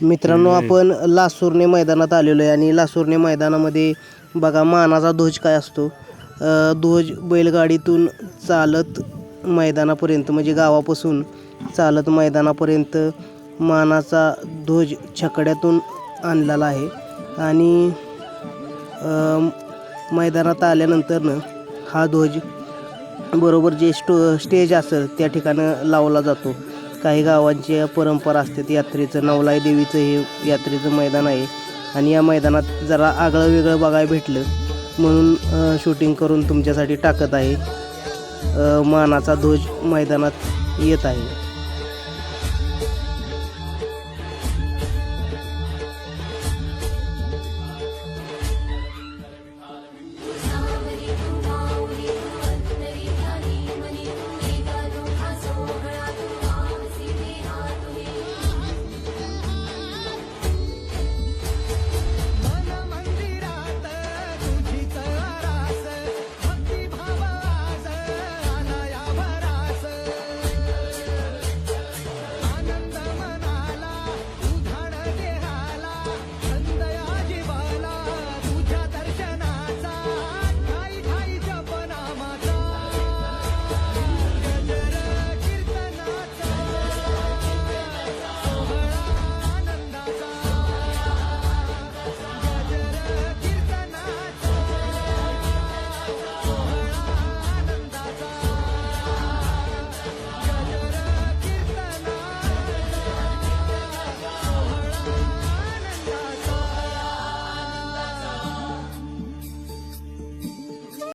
मित्रांनो आपण लासूरने मैदानात आलेलो आहे आणि लासूरने मैदानामध्ये बघा मानाचा ध्वज काय असतो? ध्वज बैलगाडीतून चालत मैदानापर्यंत म्हणजे गावापासून चालत मैदानापर्यंत मानाचा ध्वज छकड्यातून आणलेला आहे. आणि मैदानात आल्यानंतरनं हा ध्वज बरोबर जे स्टो स्टेज असेल त्या ठिकाणं लावला जातो. काही गावांची परंपरा असते यात्रेचं नवलाई देवीचं हे यात्रेचं मैदान आहे. आणि या मैदानात जरा आगळं वेगळं बघायला भेटलं. म्हणून शूटिंग करून तुमच्यासाठी टाकत आहे. मानाचा ध्वज मैदानात येत आहे.